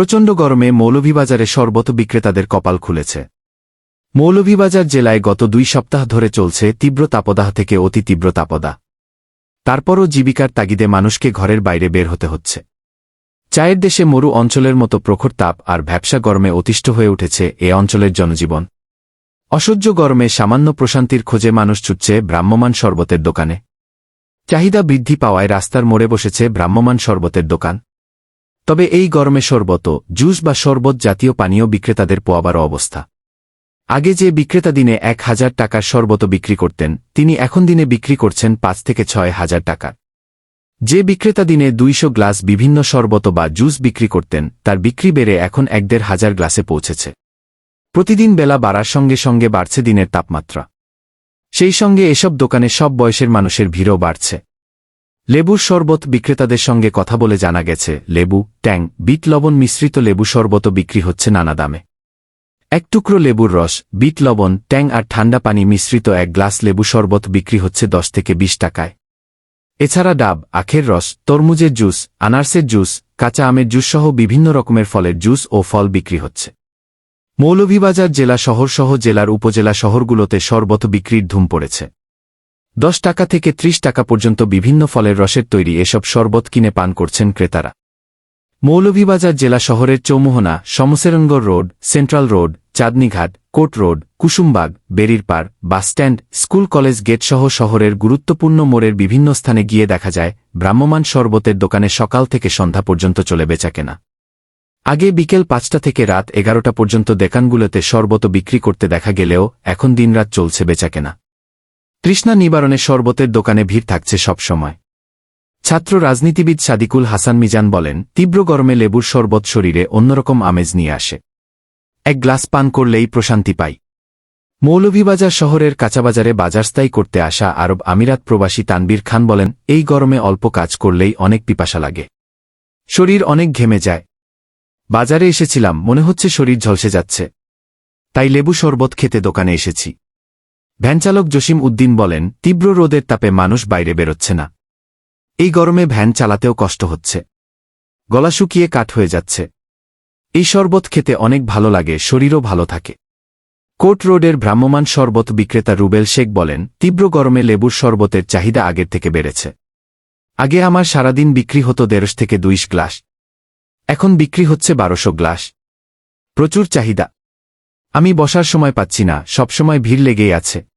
প্রচণ্ড গরমে মৌলভীবাজারে শরবত বিক্রেতাদের কপাল খুলেছে। মৌলভীবাজার জেলায় গত দুই সপ্তাহ ধরে চলছে তীব্র তাপদাহ থেকে অতি তীব্র তাপদা তারপরও জীবিকার তাগিদে মানুষকে ঘরের বাইরে বের হতে হচ্ছে। চায়ের দেশে মরু অঞ্চলের মতো প্রখর তাপ আর ভ্যাবসা গরমে অতিষ্ঠ হয়ে উঠেছে এ অঞ্চলের জনজীবন। অসহ্য গরমে সামান্য প্রশান্তির খোঁজে মানুষ ছুটছে ভ্রাম্যমান শরবতের দোকানে। চাহিদা বৃদ্ধি পাওয়ায় রাস্তার মোড়ে বসেছে ভ্রাম্যমান শরবতের দোকান। তবে এই গরমে শরবত, জুস বা শরবত জাতীয় পানীয় বিক্রেতাদের পোয়াবার অবস্থা। আগে যে বিক্রেতা দিনে এক হাজার টাকার শরবত বিক্রি করতেন, তিনি এখন দিনে বিক্রি করছেন পাঁচ থেকে ছয় হাজার টাকার যে বিক্রেতা দিনে দুইশো গ্লাস বিভিন্ন শরবত বা জুস বিক্রি করতেন, তার বিক্রি বেড়ে এখন এক দেড় হাজার গ্লাসে পৌঁছেছে। প্রতিদিন বেলা বাড়ার সঙ্গে সঙ্গে বাড়ছে দিনের তাপমাত্রা। সেই সঙ্গে এসব দোকানে সব বয়সের মানুষের ভিড়ও বাড়ছে। লেবুর শরবত বিক্রেতাদের সঙ্গে কথা বলে জানা গেছে, লেবু, ট্যাং, বিট লবণ মিশ্রিত লেবু শরবত বিক্রি হচ্ছে নানা দামে। এক টুকরো লেবুর রস, বিট লবণ, ট্যাং আর ঠান্ডা পানি মিশ্রিত এক গ্লাস লেবু শরবত বিক্রি হচ্ছে দশ থেকে বিশ টাকায়। এছাড়া ডাব, আখের রস, তরমুজের জুস, আনারসের জুস, কাঁচা আমের জুস সহ বিভিন্ন রকমের ফলের জুস ও ফল বিক্রি হচ্ছে। মৌলভীবাজার জেলা শহরসহ জেলার উপজেলা শহরগুলোতে শরবত বিক্রির ধুম পড়েছে। দশ টাকা থেকে ত্রিশ টাকা পর্যন্ত বিভিন্ন ফলের রসের তৈরি এসব শরবত কিনে পান করছেন ক্রেতারা। মৌলভীবাজার জেলা শহরের Choumohona, Shamsernagar road, central road, Chandnighat, court road, Kusumbagh, Berirpar bus stand school college গেটসহ শহরের গুরুত্বপূর্ণ মোড়ের বিভিন্ন স্থানে গিয়ে দেখা যায় ভ্রাম্যমান শরবতের দোকানে সকাল থেকে সন্ধ্যা পর্যন্ত চলে বেচাকেনা। আগে বিকেল পাঁচটা থেকে রাত এগারোটা পর্যন্ত দেকানগুলোতে শরবত বিক্রি করতে দেখা গেলেও এখন দিনরাত চলছে বেচাকেনা। তৃষ্ণা নিবারণে শরবতের দোকানে ভিড় থাকছে সবসময়। ছাত্র রাজনীতিবিদ সাদিকুল হাসান মিজান বলেন, তীব্র গরমে লেবুর শরবত শরীরে অন্যরকম আমেজ নিয়ে আসে। এক গ্লাস পান করলেই প্রশান্তি পাই। মৌলভীবাজার শহরের কাঁচাবাজারে বাজারস্থায়ী করতে আসা আরব আমিরাত প্রবাসী তানবীর খান বলেন, এই গরমে অল্প কাজ করলেই অনেক পিপাসা লাগে। শরীর অনেক ঘেমে যায়। বাজারে এসেছিলাম, মনে হচ্ছে শরীর ঝলসে যাচ্ছে। তাই লেবু শরবত খেতে দোকানে এসেছি। ভ্যানচালক জসিম উদ্দিন বলেন, তীব্র রোদের তাপে মানুষ বাইরে বেরোচ্ছে না। এই গরমে ভ্যান চালাতেও কষ্ট হচ্ছে। গলা শুকিয়ে কাঠ হয়ে যাচ্ছে। এই শরবত খেতে অনেক ভালো লাগে, শরীরও ভালো থাকে। কোর্ট রোডের ভ্রাম্যমান শরবত বিক্রেতা রুবেল শেখ বলেন, তীব্র গরমে লেবুর শরবতের চাহিদা আগের থেকে বেড়েছে। আগে আমার সারাদিন বিক্রি হতো দেড়শ থেকে দুইশ গ্লাস। এখন বিক্রি হচ্ছে বারোশো গ্লাস। প্রচুর চাহিদা। আমি বসার সময় পাচ্ছি না, সবসময় ভিড় লেগেই আছে।